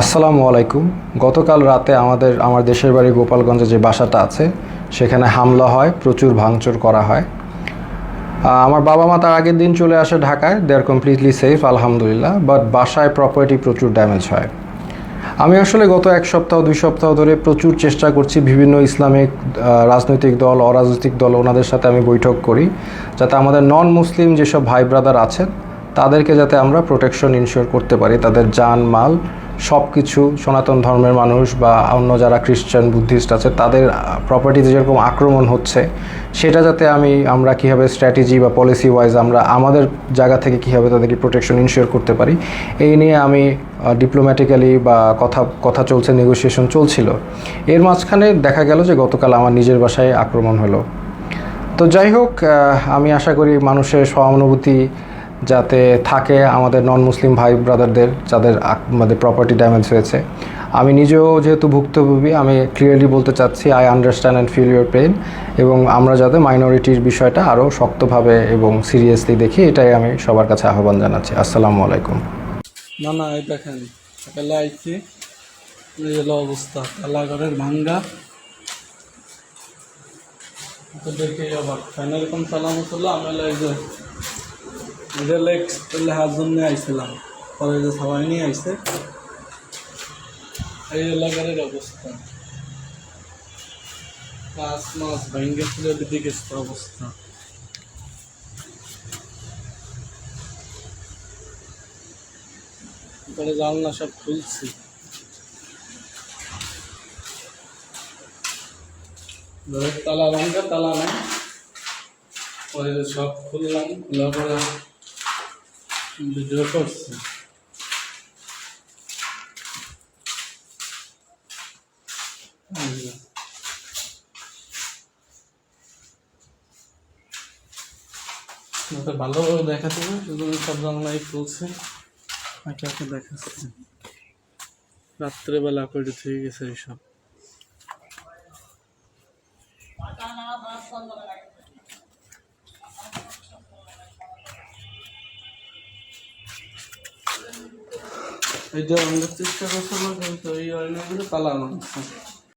আসসালামু আলাইকুম। গতকাল রাতে আমাদের, আমার দেশের বাড়ি গোপালগঞ্জে যে বাসাটা আছে, সেখানে হামলা হয়, প্রচুর ভাঙচুর করা হয়। আমার বাবা মা তার আগের দিন চলে আসে ঢাকায় দে আর কমপ্লিটলি সেফ আলহামদুলিল্লাহ বাট বাসায় প্রপার্টি প্রচুর ড্যামেজ হয়। আমি আসলে গত এক সপ্তাহ, দুই সপ্তাহ ধরে প্রচুর চেষ্টা করছি, বিভিন্ন ইসলামিক রাজনৈতিক দল, অরাজনৈতিক দল, ওনাদের সাথে আমি বৈঠক করি, যাতে আমাদের নন মুসলিম যেসব ভাই ব্রাদার আছেন, তাদেরকে যাতে আমরা প্রোটেকশন ইনশিওর করতে পারি, তাদের যান মাল সব কিছু সনাতন ধর্মের মানুষ বা অন্য যারা খ্রিস্টান, বুদ্ধিস্ট আছে, তাদের প্রপার্টিতে যেরকম আক্রমণ হচ্ছে, সেটা যাতে আমি, আমরা কীভাবে স্ট্র্যাটেজি বা পলিসি ওয়াইজ আমরা আমাদের জায়গা থেকে কীভাবে তাদেরকে প্রোটেকশন ইনশিওর করতে পারি, এই নিয়ে আমি ডিপ্লোম্যাটিক্যালি বা কথা কথা চলছে নেগোসিয়েশন চলছিল। এর মাঝখানে দেখা গেল যে গতকাল আমার নিজের বাসায় আক্রমণ হলো। তো যাই হোক আমি আশা করি মানুষের সহানুভূতি যাতে থাকে আমাদের নন মুসলিম ভাই ব্রাদারদের যাদের আমাদের প্রপার্টি ড্যামেজ হয়েছে। আমি নিজেও যেহেতু ভুক্তভোগী, আমি ক্লিয়ারলি বলতে চাচ্ছি I understand and feel your pain এবং আমরা যাতে মাইনরিটির বিষয়টা আরও শক্তভাবে এবং সিরিয়াসলি দেখি, এটাই আমি সবার কাছে আহ্বান জানাচ্ছি। আসসালামু আলাইকুম। না না, এই দেখেন অবস্থা ভাঙ্গা। আবার আমি রিল্যাক্স লেহার জন্য আইছিলাম। পরে যে সবাই নিয়ে আইছে, এই এলাকার অবস্থা। মাছ মাছ ভেঙ্গে ছিল দিকে অবস্থা। পরে জানলা সব খুলছি। তালা ভাঙ্গা, তালা নাই। পরে সব খুললাম, খোলার পরে ভিডিও করছি ভালোভাবে দেখাতে হবে সেজন্য সব জানলাই খুলছে একে একে দেখাচ্ছে রাত্রেবেলা করে থেকে গেছে এইসব এই যে আমরা চেষ্টা করছিলাম কিন্তু এই অরণ্যগুলো পালানো